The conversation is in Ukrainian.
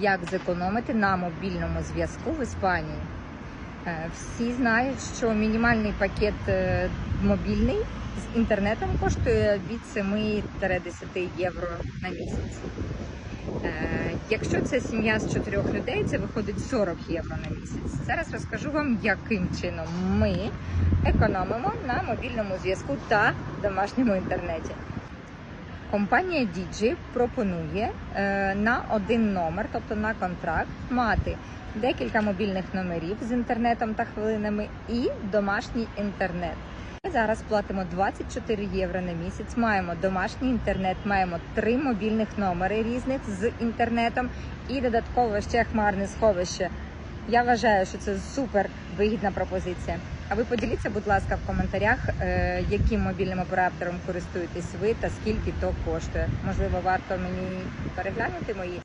як зекономити на мобільному зв'язку в Іспанії. Е, Всі знають, що мінімальний пакет е, мобільний з інтернетом коштує від 7-10 євро на місяць. Е, Якщо це сім'я з чотирьох людей, це виходить 40 євро на місяць. Зараз розкажу вам, яким чином ми економимо на мобільному зв'язку та домашньому інтернеті. Компанія Digi пропонує е, на один номер, тобто на контракт, мати декілька мобільних номерів з інтернетом та хвилинами і домашній інтернет. Ми зараз платимо 24 євро на місяць. Маємо домашній інтернет, маємо три мобільних номери різних з інтернетом і додатково ще хмарне сховище. Я вважаю, що це супер вигідна пропозиція. А ви поділіться, будь ласка, в коментарях, е, яким мобільним оператором користуєтесь ви та скільки то коштує. Можливо, варто мені переглянути мої